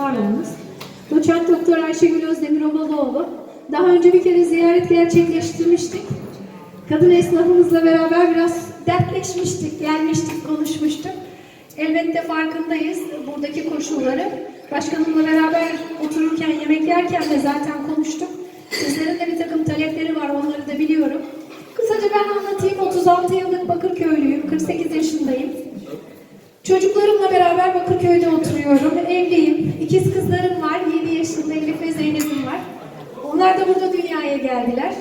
var olunuz. Doçent Doktor Ayşegül Özdemir Obaloğlu. Daha önce bir kere ziyaret gerçekleştirmiştik. Kadın esnafımızla beraber biraz dertleşmiştik, gelmiştik, konuşmuştuk. Elbette farkındayız buradaki koşulları. Başkanımla beraber otururken, yemek yerken de zaten konuştuk. Sizlerin de bir takım talepleri var, onları da biliyorum. Kısaca ben anlatayım. 36 yıllık Bakırköylüyüm, 48 yaşındayım. Çocuklarımla beraber Bakırköy'de oturuyorum. Evliyim. İkiz kızlarım var. 7 yaşında Elif ve Zeynep'im var. Onlar da burada dünyaya geldiler.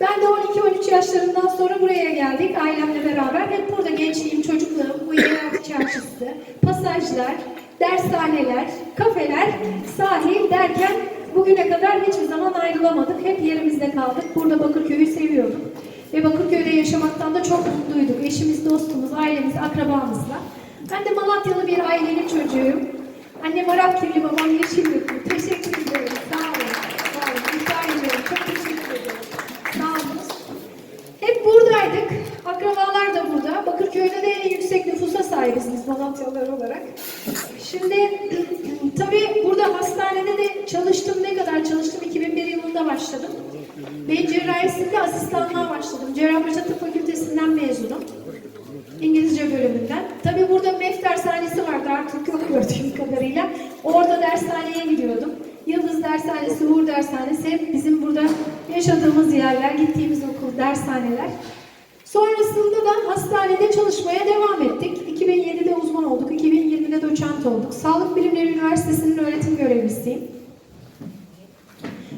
Ben de 12-13 yaşlarından sonra buraya geldik ailemle beraber. Hep burada gençliğim, çocukluğum, bu yeraltı çarşısı, pasajlar, dershaneler, kafeler, sahil derken bugüne kadar hiçbir zaman ayrılamadık. Hep yerimizde kaldık. Burada Bakırköy'ü seviyorduk. Ve Bakırköy'de yaşamaktan da çok mutluyduk. Eşimiz, dostumuz, ailemiz, akrabamızla. Ben de Malatyalı bir ailenin çocuğuyum. Annem Arapkirli, babam Yeşillikli. Teşekkür ederim. Sağ olun. Sağ olun. İddia ediyorum. Çok teşekkür ederim. Sağ olun. Hep buradaydık. Akrabalar da burada. Bakırköy'de de en yüksek nüfusa sahibiz biz Malatyalılar olarak. Şimdi tabii burada hastanede de çalıştım. Ne kadar çalıştım? 2001 yılında başladım. Beyin cerrahisinde asistanlığa başladım. Cerrahpaşa Tıp Fakültesinden mezunum. Dershaneler. Sonrasında da hastanede çalışmaya devam ettik. 2007'de uzman olduk, 2020'de doçent olduk. Sağlık Bilimleri Üniversitesi'nin öğretim görevlisiyim.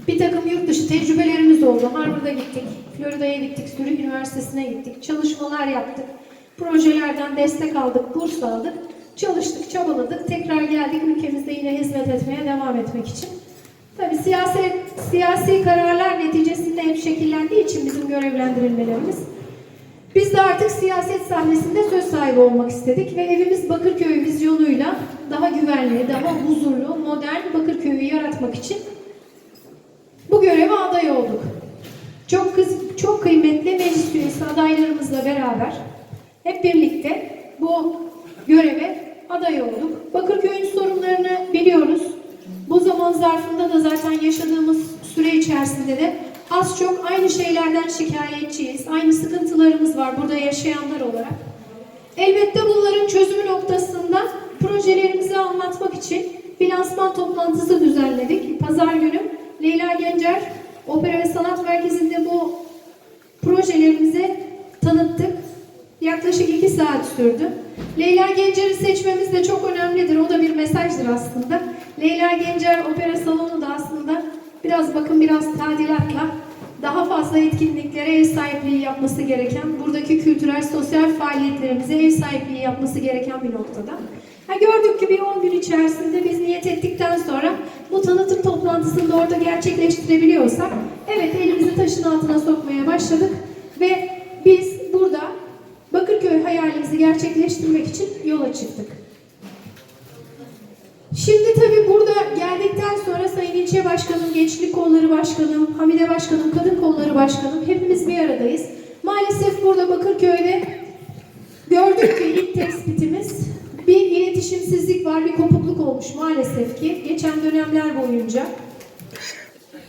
Bir takım yurt dışı tecrübelerimiz oldu. Harvard'a gittik, Florida'ya gittik, Zürich Üniversitesi'ne gittik. Çalışmalar yaptık. Projelerden destek aldık, burs aldık. Çalıştık, çabaladık. Tekrar geldik ülkemizde yine hizmet etmeye devam etmek için. Tabii siyasi, siyasi kararlar neticesinde hep şekillendiği için bizim görevlendirilmelerimiz. Biz de artık siyaset sahnesinde söz sahibi olmak istedik ve evimiz Bakırköy vizyonuyla daha güvenli, daha huzurlu, modern Bakırköy'ü yaratmak için bu göreve aday olduk. Çok kız, çok kıymetli meclis üyesi adaylarımızla beraber hep birlikte bu göreve aday olduk. Bakırköy'ün sorunlarını biliyoruz. Zaman zarfında da zaten yaşadığımız süre içerisinde de az çok aynı şeylerden şikayetçiyiz. Aynı sıkıntılarımız var burada yaşayanlar olarak. Elbette bunların çözümü noktasında projelerimizi anlatmak için bir lansman toplantısı düzenledik. Pazar günü Leyla Gencer Opera ve Sanat Merkezi'nde bu projelerimizi tanıttık. Yaklaşık iki saat sürdü. Leyla Gencer'i seçmemiz de çok önemlidir. O da bir mesajdır aslında. Leyla Gencer Opera Salonu da aslında biraz bakın biraz tadilatla daha fazla etkinliklere ev sahipliği yapması gereken, buradaki kültürel, sosyal faaliyetlerimize ev sahipliği yapması gereken bir noktada. Ha, gördük ki bir 10 gün içerisinde biz niyet ettikten sonra bu tanıtım toplantısını da orada gerçekleştirebiliyorsak, evet elimizi taşın altına sokmaya başladık ve biz burada Bakırköy hayalimizi gerçekleştirmek için yola çıktık. Şimdi tabii burada geldikten sonra Sayın İlçe Başkanım, Gençlik Kolları Başkanım, Hamide Başkanım, Kadın Kolları Başkanım hepimiz bir aradayız. Maalesef burada Bakırköy'de gördük ki ilk tespitimiz bir iletişimsizlik var, bir kopukluk olmuş maalesef ki geçen dönemler boyunca.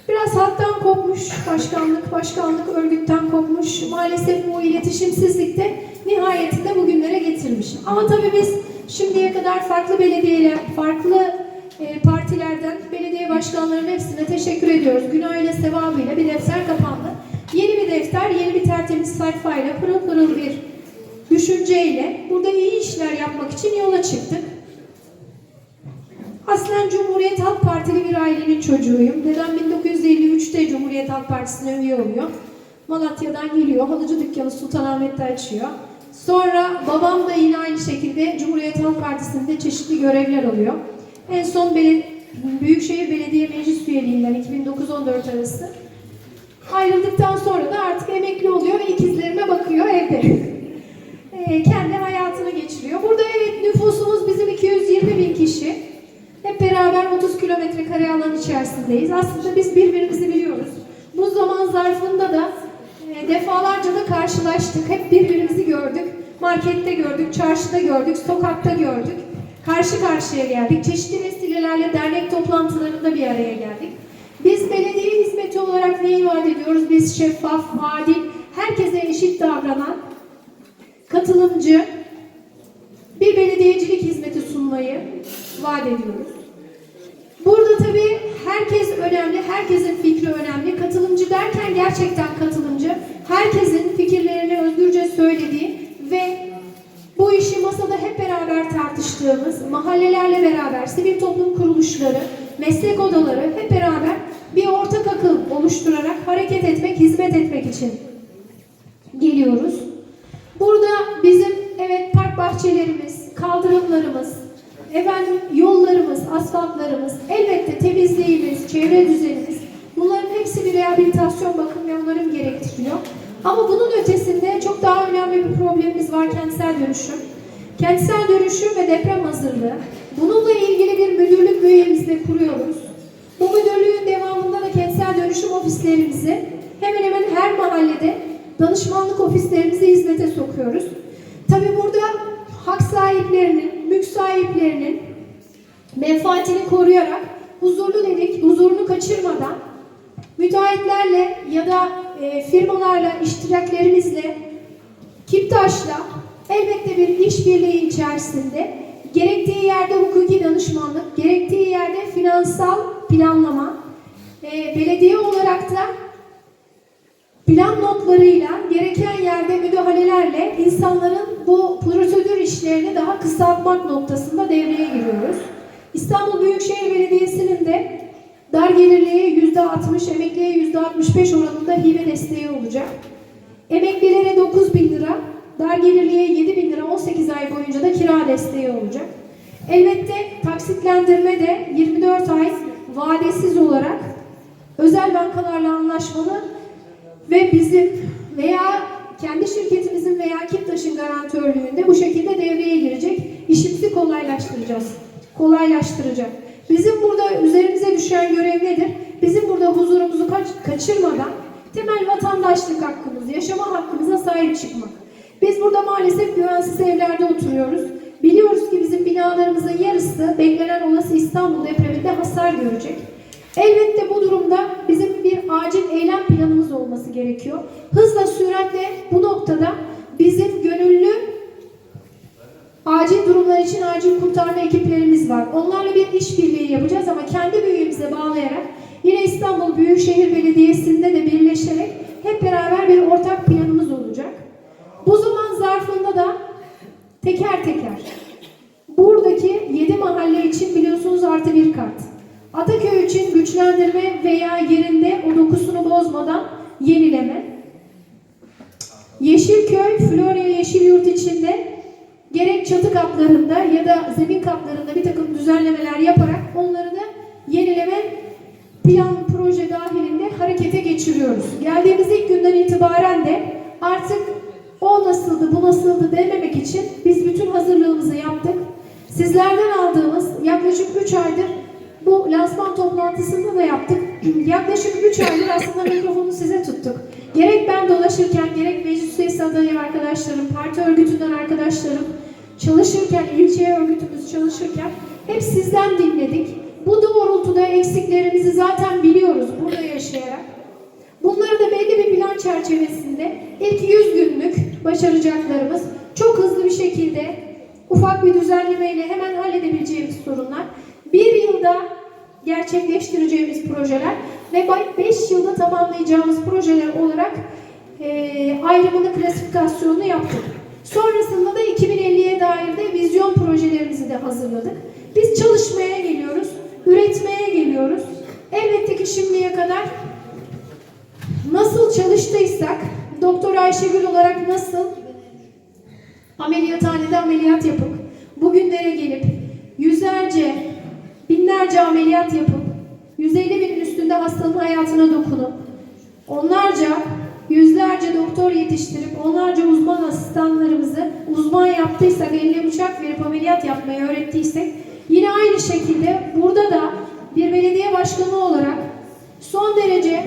Biraz hattan kopmuş başkanlık, başkanlık örgütten kopmuş. Maalesef bu iletişimsizlik de nihayetinde bugünlere getirmiş. Ama tabii biz şimdiye kadar farklı belediyeler, farklı e, partilerden belediye başkanlarının hepsine teşekkür ediyoruz. Günahıyla sevabıyla bir defter kapandı. Yeni bir defter, yeni bir tertemiz sayfayla pırıl pırıl bir düşünceyle burada iyi işler yapmak için yola çıktık. Aslen Cumhuriyet Halk Partili bir ailenin çocuğuyum. Dedem 1953'te Cumhuriyet Halk Partisi'ne üye oluyor. Malatya'dan geliyor. Halıcı dükkanı Sultanahmet'te açıyor. Sonra babam da yine aynı şekilde Cumhuriyet Halk Partisi'nde çeşitli görevler alıyor. En son Bel Büyükşehir Belediye Meclis üyeliğinden 2009-14 arası ayrıldıktan sonra da artık emekli oluyor ve ikizlerime bakıyor evde. Ee, kendi hayatını geçiriyor. Burada evet nüfusumuz bizim 220 bin kişi. Hep beraber 30 kilometre kare alan içerisindeyiz. Aslında biz birbirimizi biliyoruz. Bu zaman zarfında da e, defalarca da karşılaştık. Hep birbirimizi gördük. Markette gördük, çarşıda gördük, sokakta gördük. karşı karşıya geldik. Çeşitli vesilelerle dernek toplantılarında bir araya geldik. Biz belediye hizmeti olarak neyi vaat ediyoruz? Biz şeffaf, adil, herkese eşit davranan, katılımcı bir belediyecilik hizmeti sunmayı vaat ediyoruz. Burada tabii herkes önemli, herkesin fikri önemli. Katılımcı derken gerçekten katılımcı, herkesin fikirlerini özgürce söylediği ve bu işi masada hep beraber tartıştığımız, mahallelerle beraber, sivil toplum kuruluşları, meslek odaları hep beraber bir ortak akıl oluşturarak hareket etmek, hizmet etmek için geliyoruz. Burada bizim evet park bahçelerimiz, kaldırımlarımız, efendim yollarımız, asfaltlarımız, elbette temizliğimiz, çevre düzenimiz bunların hepsi bir rehabilitasyon bakım ve onarım gerektiriyor. Ama bunun ötesinde çok daha önemli bir problemimiz var kentsel dönüşüm. Kentsel dönüşüm ve deprem hazırlığı. Bununla ilgili bir müdürlük bünyemizde kuruyoruz. Bu müdürlüğün devamında da kentsel dönüşüm ofislerimizi hemen hemen her mahallede danışmanlık ofislerimizi hizmete sokuyoruz. Tabi burada hak sahiplerinin, mülk sahiplerinin menfaatini koruyarak huzurlu dedik, huzurunu kaçırmadan müteahhitlerle ya da e, firmalarla, iştiraklerimizle, Kiptaş'la elbette bir işbirliği içerisinde gerektiği yerde hukuki danışmanlık, gerektiği yerde finansal planlama, e, belediye olarak da plan notlarıyla gereken yerde müdahalelerle insanların bu prosedür işlerini daha kısaltmak noktasında devreye giriyoruz. İstanbul Büyükşehir Belediyesi'nin de dar gelirliye yüzde 60, emekliye yüzde 65 oranında hibe desteği olacak. Emeklilere 9 bin lira, dar gelirliye 7 bin lira 18 ay boyunca da kira desteği olacak. Elbette taksitlendirme de 24 ay vadesiz olarak özel bankalarla anlaşmalı ve bizim veya kendi şirketimizin veya Kiptaş'ın garantörlüğünde bu şekilde devreye girecek. İşimizi kolaylaştıracağız. Kolaylaştıracak. Bizim burada üzerimize düşen görev nedir? Bizim burada huzurumuzu kaç, kaçırmadan temel vatandaşlık hakkımız, yaşama hakkımıza sahip çıkmak. Biz burada maalesef güvensiz evlerde oturuyoruz. Biliyoruz ki bizim binalarımızın yarısı beklenen olası İstanbul depreminde hasar görecek. Elbette bu durumda bizim bir acil eylem planımız olması gerekiyor. Hızla süratle bu noktada bizim gönüllü acil durumlar için acil kurtarma ekiplerimiz var. Onlarla bir işbirliği yapacağız ama kendi bünyemize bağlayarak yine İstanbul Büyükşehir Belediyesi'nde de birleşerek hep beraber bir ortak planımız olacak. Bu zaman zarfında da teker teker buradaki 7 mahalle için biliyorsunuz artı bir kart. Ataköy için güçlendirme veya yerinde o dokusunu bozmadan yenileme. Yeşilköy, Florya Yeşilyurt içinde gerek çatı katlarında ya da zemin katlarında bir takım düzenlemeler yaparak onları da yenileme plan proje dahilinde harekete geçiriyoruz. Geldiğimiz ilk günden itibaren de artık o nasıldı, bu nasıldı dememek için biz bütün hazırlığımızı yaptık. Sizlerden aldığımız yaklaşık 3 aydır bu lansman toplantısında da yaptık. Yaklaşık 3 aydır aslında mikrofonu size tuttuk. Gerek ben dolaşırken, gerek adayı arkadaşlarım, parti örgütünden arkadaşlarım çalışırken, ilçe örgütümüz çalışırken hep sizden dinledik. Bu doğrultuda eksiklerimizi zaten biliyoruz burada yaşayarak. Bunları da belli bir plan çerçevesinde ilk 100 günlük başaracaklarımız çok hızlı bir şekilde ufak bir düzenlemeyle hemen halledebileceğimiz sorunlar. Bir yılda gerçekleştireceğimiz projeler ve 5 yılda tamamlayacağımız projeler olarak e, ayrımını, klasifikasyonunu yaptık. Sonrasında da 2050'ye dair de vizyon projelerimizi de hazırladık. Biz çalışmaya geliyoruz, üretmeye geliyoruz. Elbette ki şimdiye kadar nasıl çalıştıysak, Doktor Ayşegül olarak nasıl ameliyathanede ameliyat yapıp, bugünlere gelip yüzlerce, binlerce ameliyat yapıp, 150 binin üstünde hastanın hayatına dokunup, onlarca, yüzlerce doktor yetiştirip, onlarca uzman asistanlarımızı uzman yaptıysak, eline bıçak verip ameliyat yapmayı öğrettiysek, yine aynı şekilde burada da bir belediye başkanı olarak son derece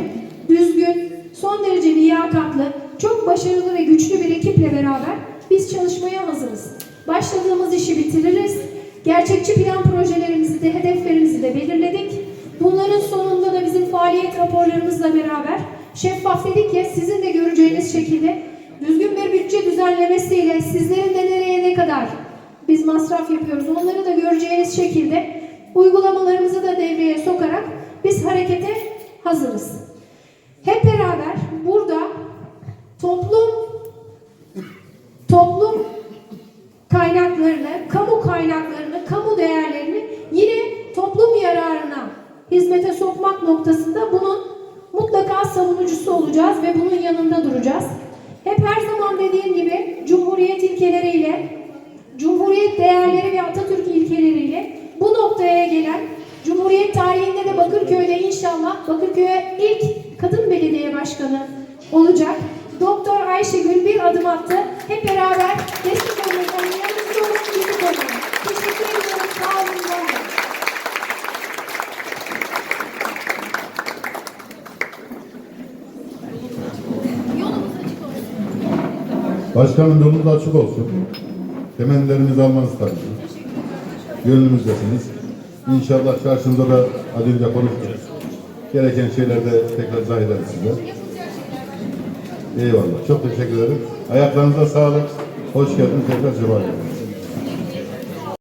düzgün, son derece liyakatlı, çok başarılı ve güçlü bir ekiple beraber biz çalışmaya hazırız. Başladığımız işi bitiririz. Gerçekçi plan projelerimizi de, hedeflerimizi de belirledik. Bunların sonunda da bizim faaliyet raporlarımızla beraber şeffaf dedik ya sizin de göreceğiniz şekilde düzgün bir bütçe düzenlemesiyle sizlerin de nereye ne kadar biz masraf yapıyoruz onları da göreceğiniz şekilde uygulamalarımızı da devreye sokarak biz harekete hazırız. Hep beraber burada toplum toplum olacağız ve bunun yanında duracağız. Hep her zaman dediğim gibi Cumhuriyet ilkeleriyle, Cumhuriyet değerleri ve Atatürk ilkeleriyle bu noktaya gelen Cumhuriyet tarihinde de Bakırköy'de inşallah Bakırköy'e ilk kadın belediye başkanı olacak. Doktor Ayşegül bir adım attı. Hep beraber destek olun efendim. Yanınızda olun, birlik olun. Teşekkür ediyorum. Sağ olun. var olun. Başkanım yolunuz açık olsun. Temennilerimizi almanız tabii. Gönlümüzdesiniz. İnşallah karşınızda da az önce konuştuk. Gereken şeylerde tekrar izah ederiz size. Eyvallah. Çok teşekkür ederim. Ayaklarınıza sağlık. Hoş geldiniz. Tekrar sefa geldiniz.